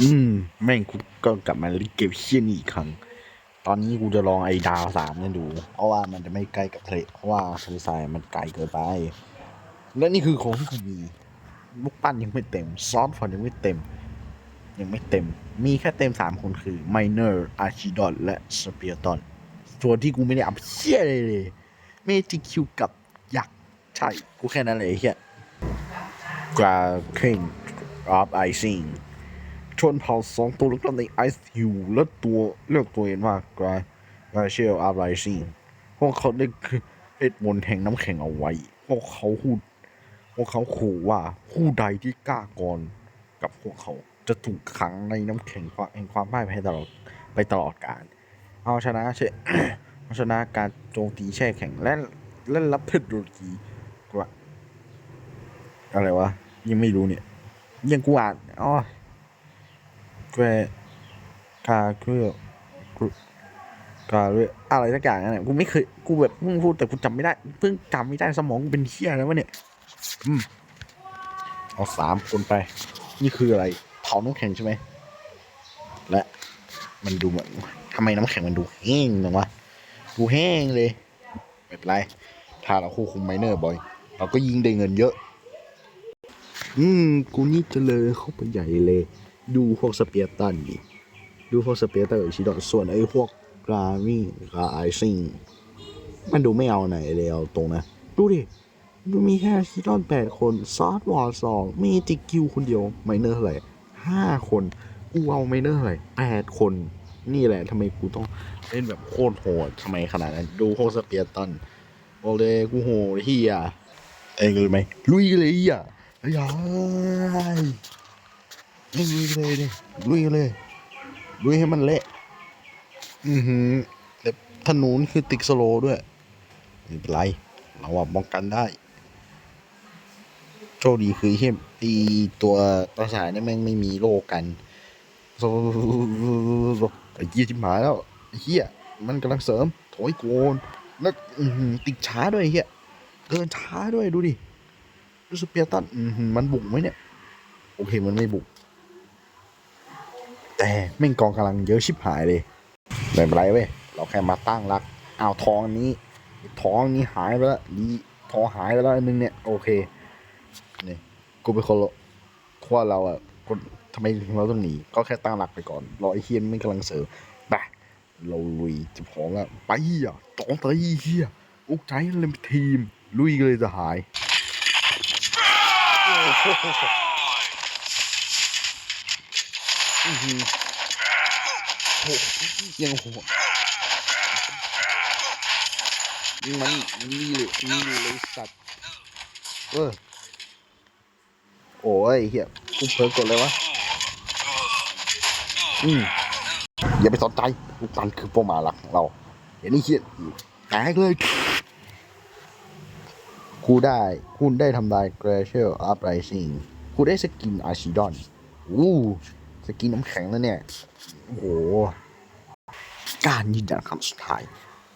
อืม แม่งกูก็กลับมาเล่นเกชี่ยนี่อีกครั้ง ตอนนี้กูจะลองไอ้ดาวสามเนี่ยดู เพราะว่ามันจะไม่ใกล้กับทะเลเพราะว่าทะเลทรายมันไกลเกินไป และนี่คือของที่กูมีลูกปั้นยังไม่เต็ม ซอสฟอนยังไม่เต็ม ยังไม่เต็ม มีแค่เต็มสามคนคือไมเนอร์อาร์ชิดอนและสเปียร์ตอนส่วนที่กูไม่ได้อัพเชี่ยเลยเลยเมจิคิวกับยักษ์ใช่ กูแค่นั้นเลยเฮียกราเคนออฟไอซิง ชนเผ่าสองตัวแล้วก็ในไอซ์ฮิวและตัวเลือกตัวเองว่ากราราเชลอาร์ไรซิงพวกเขาได้เอ็ดมนแห่งน้ำแข็งเอาไว้ พวกเขาพูดพวกเขาขู่ว่าผู้ใดที่กล้าก่อนกับพวกเขาจะถูกขังในน้ำแข็งความแห่งความพ่ายแพ้ตลอดไปตลอดกาลเอาชนะเชเอาชนะการโจมตีแช่แข็งและและรับเทคโนโลยีกว่าอะไรวะยังไม่รู้เนี่ยยังกูอ่านอ๋อ แกรกาเกลือกาเรอะไรสักอย่างนั่นแหละกูไม่เคยกูแบบเพิ่งพูดแต่กูจำไม่ได้เพิ่งจำไม่ได้สมองกูเป็นเที่ยแล้ววะเนี่ยอืมเอาสามคนไป นี่คืออะไรเผาน้ำแข็งใช่ไหมและมันดูเหมือนทำไมน้ำแข็งมันดูแห้งจังวะดูแห้งเลยไม่เป็นไร ถ้าเราควบคุมไมเนอร์บ่อย เราก็ยิงได้เงินเยอะ อืม กูนี่เจริญเข้าไปใหญ่เลย ดูพวกสเปียร์ตันดิดูพวกสเปียร์ตันกับชิดอนส่วนไอ้พวกกรามี่กราไอซิงมันดูไม่เอาไหนเลยเอาตรงนะ ดูดิดูมีแค่ชิดอนแปดคนซอสวอร์สองมีจิกิวคนเดียวไมเนอร์เท่าไหร่ห้าคนกูเอาไมเนอร์เท่าไหร่แปดคนนี่แหละทำไมกูต้องเล่นแบบโคตรโหดทำไมขนาดนั้น ดูพวกสเปียร์ตันบอกเลยกูโหดเฮียเองเลยไหมลุยเลยเฮียยาย ลุยเลยดิลุยเลยลุยให้มันเละ อือหือแต่ถนนคือติดสโลด้วยไม่เป็นไร เราอะป้องกันได้ โชคดีคือเฮียตีตัวประสาทเนี่ยแม่งไม่มีโลกันโซไอ้เหี้ยจิบหายแล้วไอ้เหี้ยมันกำลังเสริมถอยโกนแล้วติดช้าด้วยไอ้เหี้ยเดินช้าด้วยดูดิรู้สึกเปียตันมันบุกไหมเนี่ย โอเค มันไม่บุก แต่แม่งกองกำลังเยอะชิบหายเลยไม่เป็นไรเว้ยเราแค่มาตั้งรักเอาทองนี้ทองนี้หายไปแล้วดีทองหายไปแล้วอันนึงเนี่ยโอเคนี่กูเป็นคนละเพราะว่าเราอะคนทำไมเราต้องหนีก็แค่ตั้งหลักไปก่อนรอไอ้เฮียนไม่กำลังเสร์ฟไปเราลุยจะพร้อมแล้วไปอะตองเตยเฮียอุกใจเลยทีม ลุยเลยจะหาย อือหือโหยังโหดมันนี่เลยนี่เลยสัตว์เออโอ้ยเฮียกูเผลอกดเลยวะอืมอย่าไปสนใจลูกตันคือเป้าหมาหลักของเราเห็นนี่เฮียแตกเลยกูได้คุณได้ทำลายเกรเชลอัพไรซิงกูได้สกินอาชิดอนอู้ สกินน้ำแข็งแล้วเนี่ย โอ้โห การยืนยันคำสุดท้าย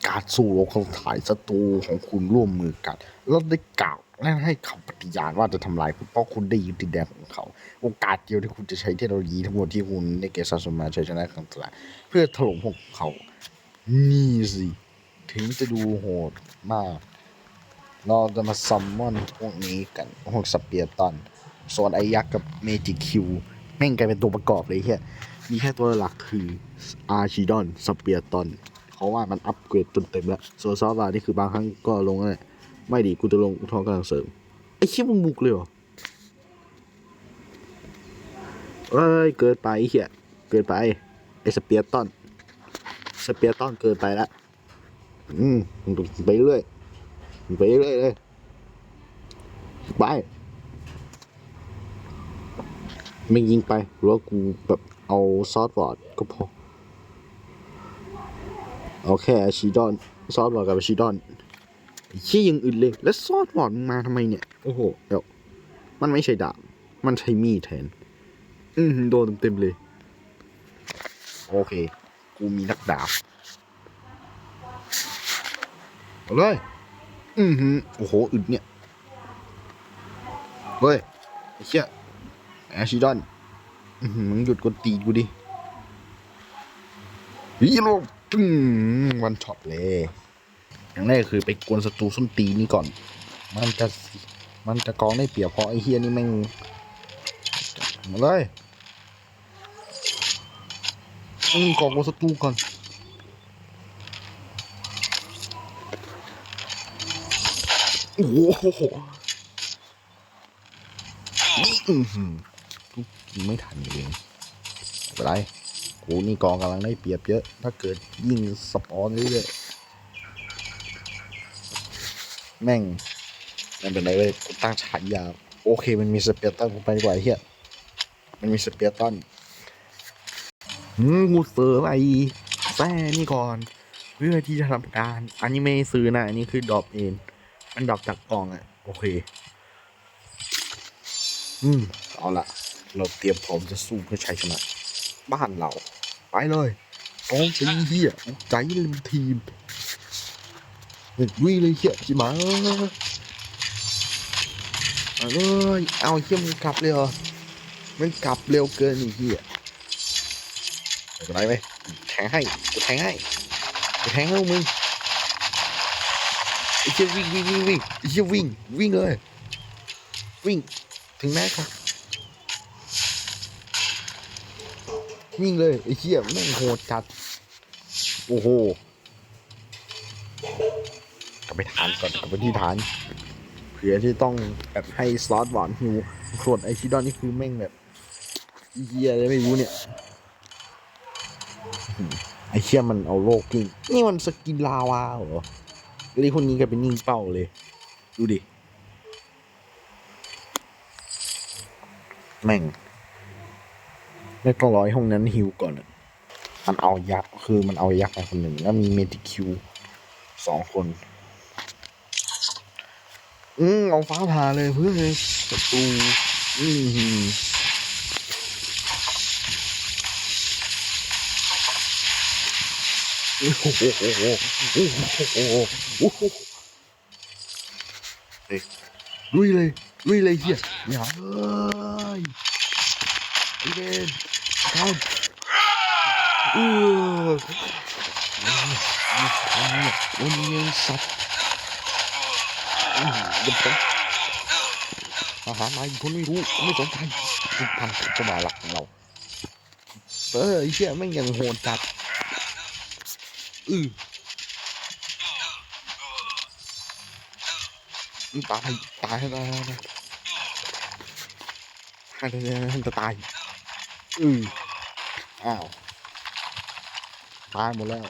การสู้รบครั้งสุดท้ายศัตรูของคุณร่วมมือกัน แล้วได้กล่าวและให้คำปฏิญาณว่าจะทำลายคุณเพราะคุณได้ยึดดินแดนของเขา โอกาสเดียวที่คุณจะใช้เทคโนโลยีทั้งหมดที่คุณได้เก็บสะสมมาใช้ชนะครั้งสุดท้ายเพื่อถล่มพวกเขา นี่สิ ถึงจะดูโหดมาก เราจะมาซัมมอนพวกนี้กันพวกสเปียร์ตันส่วนไอยักษ์กับเมจิคิว แม่งกลายเป็นตัวประกอบเลยเฮียมีแค่ตัวหลักคืออาร์ชิดอนสเปียร์ตันเพราะว่ามันอัปเกรดจนเต็มแล้วส่วนซอฟต์วาร์นี่คือบางครั้งก็ลงนั่นแหละไม่ดีกูจะลงทองกำลังเสริมไอ้เชี่ยมึงบุกเลยเหรอเอ้ยเกินไปเฮียเกินไปไอ้สเปียร์ตันสเปียร์ตันเกินไปละอืมไปเรื่อยไปเรื่อยเลยไป ไม่ยิงไป หรือว่ากูแบบเอาซอสบอร์ดก็พอ เอาแค่อาชิดอน ซอสบอร์ดกับอาชิดอนไอ้เชี่ยอยังอื่นเลย แล้วซอสบอร์ดมึงมาทำไมเนี่ย โอ้โหเดี๋ยวมันไม่ใช่ดาบ มันใช้มีดแทน อืมโดนเต็มๆเลย โอเค กูมีนักดาบเอาเลย อือหือ โอ้โห อึดเนี่ย เฮ้ยไอ้เชี่ย แอชิดอนมึงหยุดกดตีกูดิฮีโร่ตึ้งวันช็อตเลย อย่างแรกคือไปกวนศัตรูส้นตีนี่ก่อน มันจะมันจะกองได้เปรียบเพราะไอ้เฮียนี่แม่งมาเลยอืมกองกวนศัตรูก่อนโอ้โห ไม่ทันเองไม่เป็นไรกูนี่กองกำลังได้เปรียบเยอะ ถ้าเกิดยิงสปอนเรื่อยๆแม่งไม่เป็นไรเลยกูตั้งฉายาโอเค มันมีสเปียร์ตันกูไปดีกว่าเฮียมันมีสเปียร์ตันหืมกูเสือไอ้แซ่นี่ก่อนเพื่อที่จะทำการอันนี้ไม่ซื้อนะ อันนี้คือดรอปเองมันดรอปจากกล่องอะโอเค อืม เอาละ เราเตรียมพร้อมจะสู้เพื่อชัยชนะ บ้านเรา ไปเลยกองตีเฮียใจเลยมันทีมเฮ้ยวิ่งเลยเฮียชิมาเอาเลยเอาเฮียมันกลับเลยเหรอมันกลับเร็วเกินไอ้เฮียไม่เป็นไรไหมแทงให้กูแทงให้กูแทงให้มึงไอ้เฮียวิ่งวิ่งวิ่งวิ่งไอ้เฮียวิ่งวิ่งเลยวิ่งถึงแม้ครับ วิ่งเลยไอ้เหี้ยแม่งโหดจัด โอ้โห กลับไปฐานก่อนกลับไปที่ฐาน เผื่อที่ต้องแบบให้สล็อตหวานฮิวส่วนไอชิดอนนี่คือแม่งแบบเหี้ยอะไรไม่รู้เนี่ยอื้อหือไอเชี่ยมันเอาโลกกิ้งนี่มันสกินลาวาเหรอไอ้คนนี้ก็เป็นนิ่งเป้าเลย ดูดิ แม่ง ไม่ต้องรอให้องนั้นฮิวก่อนอะมันเอายักษ์คือมันเอายักษ์ไปคนหนึ่งแล้วมีเมติคิวสองคน อืมเอาฟ้าผ่าเลยเพื่อนเลยศัตรูอืมโอ้โหโอ้โหโอ้โหโอ้โหโอ้โหเฮ้ยลุยเลยลุยเลยเฮียอย่าเอ้ยไอเวน ครับเออวันนี้สัตว์อืมเดี๋ยวผมอาหารมาอีกคนไม่รู้ไม่สนใจทุกพันก็มาหลักของเราเออเชี่ยแม่งยังโหดจัดอือตายตายตายตายตายตายจะตาย อืออ้าว ตายหมดแล้ว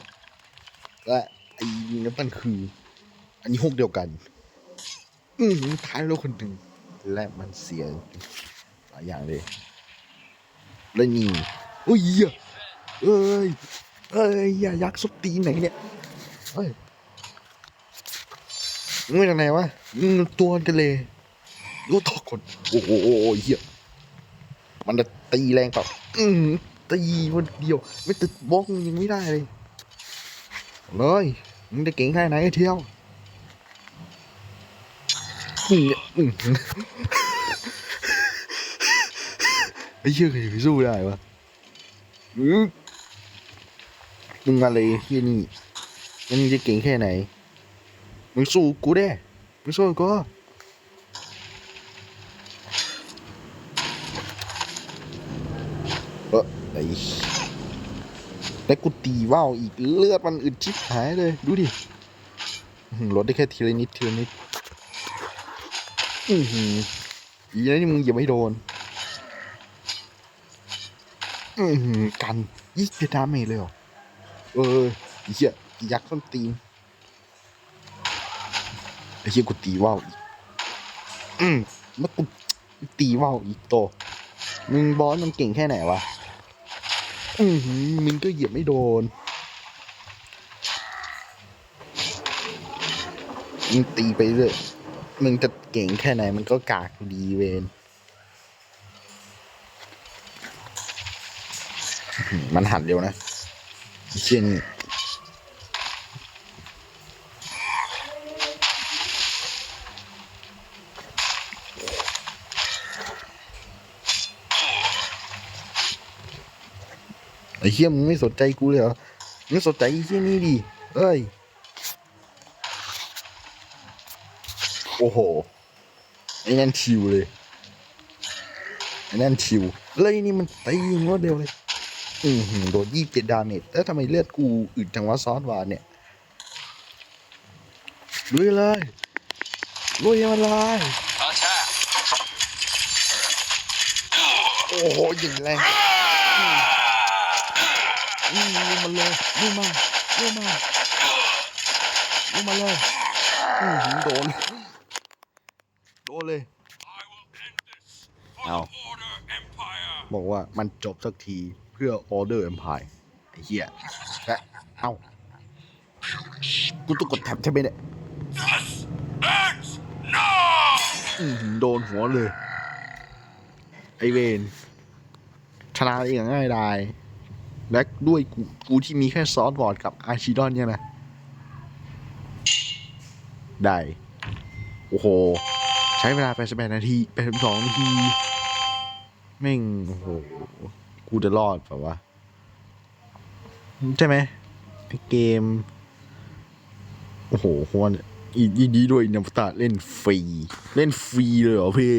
และไอ้นั่นมันคือ อันนี้หกเดียวกัน อืมมันตายแล้วคนหนึ่ง และมันเสียหลายอย่างเลย แล้วนี่โอ้ยเหี้ยเอ้ยเอ้ยอย่ายักษ์สุดตีไหนเนี่ยเฮ้ยมึงมาจากไหนวะมึงตัวกันเลยรู้ตอกคนโอ้โหโอ้โหเหี้ย มันจะตีแรงก่อืมตีคนเดียว ไม่ติดบล็อกยังไม่ได้เลยเลยมึงจะเก่งแค่ไหนเที่ยวไอ้เชื่อใครจะไปสู้ได้วะมึงมาเลยเฮียนี่มึงจะเก่งแค่ไหนมึงสู้กูได้มึงสู้กู เออไอ้แล้วกูตีว่าวอีกเลือดมันอึดชิบหายเลย ดูดิลดได้แค่ทีละนิดทีละนิด อือหืออีนะนี่มึงอย่าไม่โดน อือหือกันยี่สิบดาเมจเลยเหรอ เออเหี้ยยักษ์ส้นตีนไอ้เหี้ยกูตีว่าวอีก อืมแล้วกูตีว่าวอีกโต มึงบอสมันเก่งแค่ไหนวะ อือหือมึงก็เหยียบไม่โดนมึงตีไปเลยมึงจะเก่งแค่ไหนมันก็กากดีเวนมันหันเร็วนะเชี่ยนี่ ไอ้เฮียมึงไม่สนใจกูเลยเหรอมึงไม่สนใจไอ้เฮียนี่ดิเอ้ยโอ้โหไอ้นั่นชิวเลยไอ้นั่นชิวเลยนี่มันตีอย่างรวดเร็วเลยอือหือโดนยี่สิบเจ็ดดาเมจแล้วทำไมเลือดกูอึดจังวะซอสวานเนี่ยลุยเลยลุยมันเลย Attack! โอ้โหยิงแรงอืม อืมลุยมันเลยลุยมาลุยมาลุยมาเลยอือหือโดน โดนเลย I will end this for Ow. the Order Empire. บอกว่ามันจบสักทีเพื่อ Order Empire ไอ้เหี้ยและเอ้า กูต้องกดแท็บใช่ไหมเนี่ย This ends now! อื้อหือโดนหัวเลย ไอเวนชนะได้อย่างง่ายดาย และด้วยกูกูที่มีแค่ซอสบอร์ดกับอาร์ชิดอนเนี่ยนะ ได้ โอ้โห ใช้เวลาไปสิบแปดนาทีไปสิบสองนาทีแม่งโอ้โห กูจะรอดเปล่าวะใช่ไหมไอเกม โอ้โหควรอีดีด้วยนัมตาเล่นฟรี เล่นฟรีเลยเหรอพี่